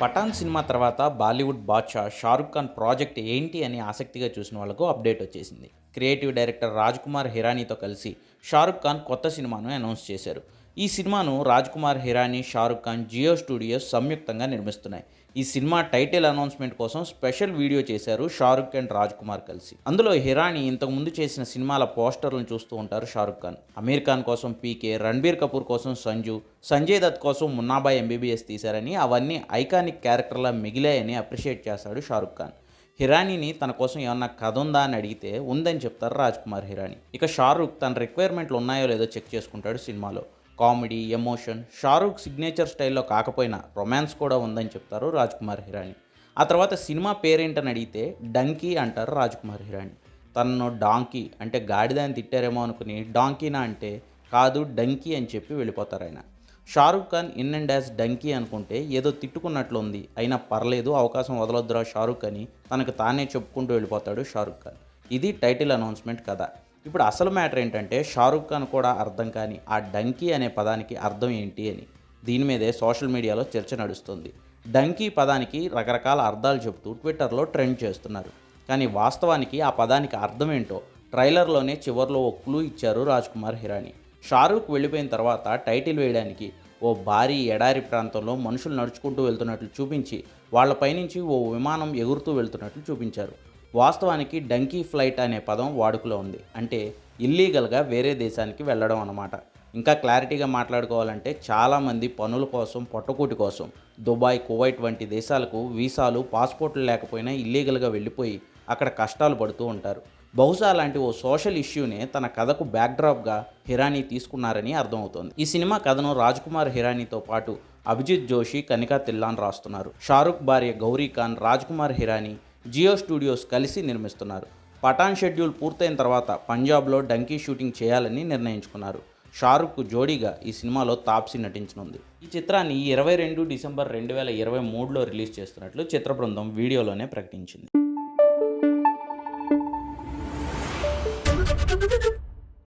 Pathan cinema తర్వాత Bollywood బాద్షా Shahrukh Khan project ఏంటి అని ఆసక్తిగా చూసిన వాళ్ళకు అప్డేట్ వచ్చేసింది. క్రియేటివ్ డైరెక్టర్ రాజ్ కుమార్ హిరానీతో కలిసి షారుఖ్ ఖాన్ కొత్త సినిమాను అనౌన్స్ చేశారు. ఈ సినిమాను రాజ్ కుమార్ హిరానీ షారుఖ్ ఖాన్ జియో స్టూడియోస్ సంయుక్తంగా నిర్మిస్తున్నాయి. ఈ సినిమా టైటిల్ అనౌన్స్మెంట్ కోసం స్పెషల్ వీడియో చేశారు షారుఖ్ అండ్ రాజ్ కుమార్ కలిసి. అందులో హిరానీ ఇంతకుముందు చేసిన సినిమాల పోస్టర్లను చూస్తూ ఉంటారు షారుఖ్ ఖాన్. అమీర్ ఖాన్ కోసం పీకే రణబీర్ కపూర్ కోసం సంజు సంజయ్ దత్ కోసం మున్నాబాయ్ ఎంబీబీఎస్ తీశారని అవన్నీ ఐకానిక్ క్యారెక్టర్లా మిగిలాయని అప్రిషియేట్ చేశాడు షారుఖ్ ఖాన్. హిరానీని తన కోసం ఏమన్నా కథ ఉందా అని అడిగితే ఉందని చెప్తారు రాజ్ కుమార్ హిరానీ. ఇక షారుఖ్ తన రిక్వైర్మెంట్లు ఉన్నాయో లేదో చెక్ చేసుకుంటాడు సినిమాలో. కామెడీ ఎమోషన్ షారూఖ్ సిగ్నేచర్ స్టైల్లో కాకపోయినా రొమాన్స్ కూడా ఉందని చెప్తారు రాజ్ కుమార్ హిరానీ. ఆ తర్వాత సినిమా పేరేంటని అడిగితే డంకీ అంటారు రాజ్ కుమార్ హిరానీ. తనను డాంకీ అంటే గాడిద అని తిట్టారేమో అనుకుని డాంకీనా అంటే కాదు డంకీ అని చెప్పి వెళ్ళిపోతారు ఆయన. Shahrukh Khan in and as Dunki అనుకుంటే ఏదో తిట్టుకున్నట్లు ఉంది అయినా పర్లేదు అవకాశం వదలొద్దురా షారూఖ్ అని తనకు తానే చెప్పుకుంటూ వెళ్ళిపోతాడు షారూఖ్ ఖాన్. ఇది టైటిల్ అనౌన్స్మెంట్ కథ. ఇప్పుడు అసలు మ్యాటర్ ఏంటంటే షారూఖ్ ఖాన్ కూడా అర్థం కాని ఆ డంకీ అనే పదానికి అర్థం ఏంటి అని. దీని మీదే సోషల్ మీడియాలో చర్చ నడుస్తుంది. డంకీ పదానికి రకరకాల అర్థాలు చెబుతూ ట్విట్టర్లో ట్రెండ్ చేస్తున్నారు. కానీ వాస్తవానికి ఆ పదానికి అర్థం ఏంటో ట్రైలర్లోనే చివర్లో ఒక క్లూ ఇచ్చారు రాజ్ కుమార్ హిరానీ. షారూఖ్ వెళ్ళిపోయిన తర్వాత టైటిల్ వేయడానికి ఓ భారీ ఎడారి ప్రాంతంలో మనుషులు నడుచుకుంటూ వెళ్తున్నట్లు చూపించి వాళ్ళపై నుంచి ఓ విమానం ఎగురుతూ వెళ్తున్నట్లు చూపించారు. వాస్తవానికి డంకీ ఫ్లైట్ అనే పదం వాడుకలో ఉంది. అంటే ఇల్లీగల్గా వేరే దేశానికి వెళ్ళడం అన్నమాట. ఇంకా క్లారిటీగా మాట్లాడుకోవాలంటే చాలామంది పనుల కోసం పొట్టకూటి కోసం దుబాయ్ కువైట్ వంటి దేశాలకు వీసాలు పాస్పోర్ట్లు లేకపోయినా ఇల్లీగల్గా వెళ్ళిపోయి అక్కడ కష్టాలు పడుతూ ఉంటారు. బహుశా అలాంటి ఓ సోషల్ ఇష్యూనే తన కథకు బ్యాక్డ్రాప్గా హిరానీ తీసుకున్నారని అర్థమవుతోంది. ఈ సినిమా కథను రాజ్ కుమార్ హిరానీతో పాటు అభిజిత్ జోషి కనికా తిల్లాన్ రాస్తున్నారు. షారుఖ్ భార్య గౌరీ ఖాన్ రాజ్ కుమార్ హిరానీ జియో స్టూడియోస్ కలిసి నిర్మిస్తున్నారు. పఠాన్ షెడ్యూల్ పూర్తయిన తర్వాత పంజాబ్లో డంకీ షూటింగ్ చేయాలని నిర్ణయించుకున్నారు. షారుఖ్ జోడీగా ఈ సినిమాలో తాప్సీ నటించనుంది. ఈ చిత్రాన్ని ఇరవై రెండు డిసెంబర్ రెండు వేల ఇరవై మూడులో రిలీజ్ చేస్తున్నట్లు చిత్ర బృందం వీడియోలోనే ప్రకటించింది. Thank you.